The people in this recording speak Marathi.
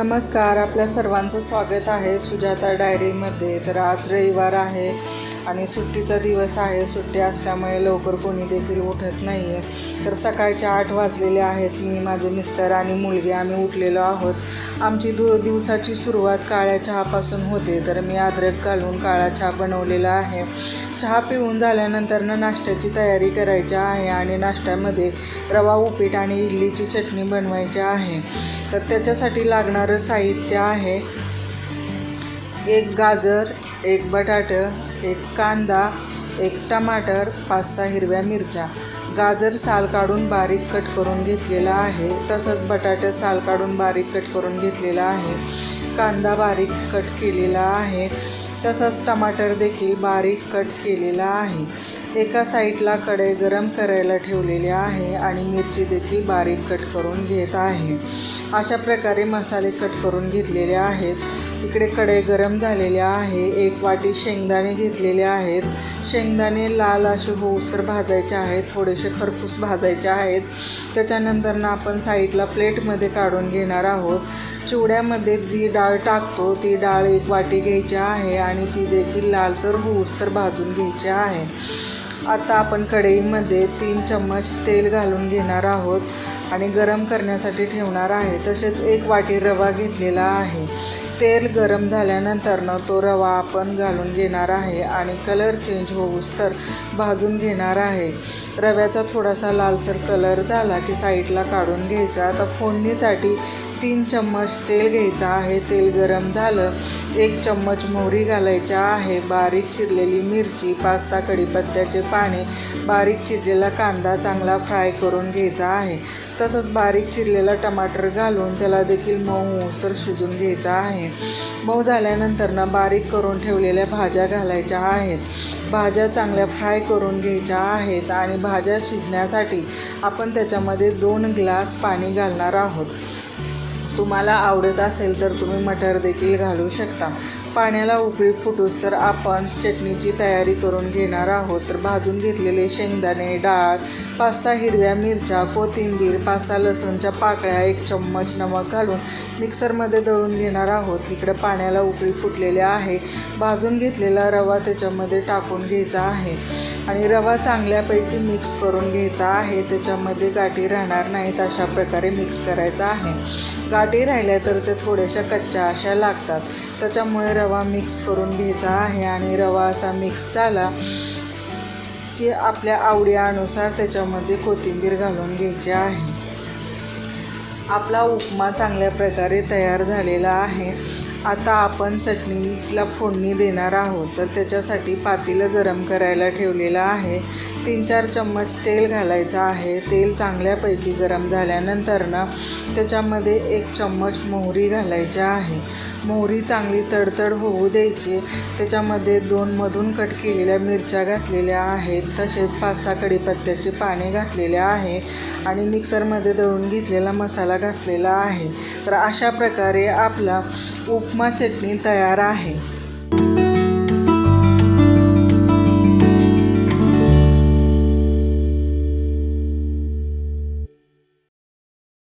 नमस्कार आपल्या सर्वांचं स्वागत आहे सुजाता डायरीमध्ये. तर आज रविवार आहे आणि सुट्टीचा दिवस आहे. सुट्टी असल्यामुळे लवकर कोणी देखील उठत नाही आहे तर सकाळचे आठ वाजलेले आहेत. मी माझे मिस्टर आणि मुलगी आम्ही उठलेलो आहोत. आमची दु दिवसाची सुरुवात काळ्या चहापासून होते. तर मी अद्रक घालून काळा चहा बनवलेला आहे. चहा पिऊन झाल्यानंतर ना नाश्त्याची तयारी करायची आहे आणि नाश्त्यामध्ये रवा उपीट आणि इडलीची चटणी बनवायची आहे. तर त्याच्यासाठी लागणारं साहित्य आहे. एक गाजर एक बटाटं एक कांदा एक टमाटर पाच सहा हिरव्या मिरच्या. गाजर साल काढून बारीक कट करून घेतलेला आहे. तसंच बटाटे साल काढून बारीक कट करून घेतलेला आहे. कांदा बारीक कट केलेला आहे. तसंच टमाटर देखील बारीक कट केलेला आहे. एका साईडला कढई गरम करायला ठेवलेले आहे आणि मिरची देखील बारीक कट करून घेत आहे. अशा प्रकारे मसाले कट करून घेतलेले आहेत. इकडे कडे गरम झालेले आहे. एक वाटी शेंगदाणे घेतलेले आहेत. शेंगदाणे लाल असे होऊस तर भाजायचे आहेत. थोडेसे खरपूस भाजायचे आहेत. त्याच्यानंतर ना आपण साईडला प्लेटमध्ये काढून घेणार आहोत. चिवड्यामध्ये जी डाळ टाकतो ती डाळ एक वाटी घ्यायची आहे आणि ती देखील लालसर होऊस तर भाजून घ्यायची आहे. आता आपण कढईमध्ये तीन चम्मच तेल घालून घेणार आहोत आणि गरम करण्यासाठी ठेवणार आहे. तसेच एक वाटी रवा घेतलेला आहे. तेल गरम झाल्यानंतरनं तो रवा आपण घालून घेणार आहे आणि कलर चेंज होऊस तर भाजून घेणार आहे. रव्याचा थोडासा लालसर कलर झाला की साईडला काढून घ्यायचा. आता फोडणीसाठी तीन चम्मच तेल घ्यायचं आहे. तेल गरम झालं. एक चम्मच मोहरी घालायच्या आहे. बारीक चिरलेली मिरची पाच सहा कढीपत्त्याचे पाने बारीक चिरलेला कांदा चांगला फ्राय करून घ्यायचा आहे. तसंच बारीक चिरलेला टमाटर घालून त्याला देखील मऊ तर शिजून घ्यायचा आहे. मऊ झाल्यानंतर ना बारीक करून ठेवलेल्या भाज्या घालायच्या आहेत. भाज्या चांगल्या फ्राय करून घ्यायच्या आहेत आणि भाज्या शिजण्यासाठी आपण त्याच्यामध्ये दोन ग्लास पाणी घालणार आहोत. तुम्हाला आवडत असेल तर तुम्ही मटर देखील घालू शकता. पाण्याला उकळी फुटूस तर आपण चटणीची तयारी करून घेणार आहोत. तर भाजून घेतलेले शेंगदाणे डाळ पाच सहा हिरव्या मिरच्या कोथिंबीर पाच सहा लसणच्या पाकळ्या एक चम्मच नमक घालून मिक्सरमध्ये दळून घेणार आहोत. इकडं पाण्याला उकळी फुटलेली आहे. भाजून घेतलेला रवा त्याच्यामध्ये टाकून घ्यायचा आहे. आणि रवा चांगल्यापैकी मिक्स करून घ्यायचा आहे. त्याच्यामध्ये गाठी राहणार नाहीत अशा प्रकारे मिक्स करायचा आहे. गाठी राहिल्या तर ते थोड्याशा कच्च्या अशा लागतात. त्याच्यामुळे रवा मिक्स करून घ्यायचा आहे आणि रवा असा मिक्स झाला की आपल्या आवडीनुसार त्याच्यामध्ये कोथिंबीर घालून घ्यायची आहे. आपला उपमा चांगल्या प्रकारे तयार झालेला आहे. आता आपण चटणीला फोडणी देणार आहोत. तर त्याच्यासाठी पातेलं गरम करायला ठेवलेलं आहे. तीन चार चम्मच तेल घालायचं आहे. तेल चांगल्यापैकी गरम झाल्यानंतर ना त्याच्यामध्ये एक चम्मच मोहरी घालायची आहे. मोहरी चांगली तडतड होऊ द्यायची. त्याच्यामध्ये दोन मधून कट केलेल्या मिरच्या घातलेल्या आहेत. तसेच पाच सहा कढीपत्त्याचे पाने घातलेले आहे आणि मिक्सरमध्ये दळून घेतलेला मसाला घातलेला आहे. तर अशा प्रकारे आपला उपमा चटणी तयार आहे.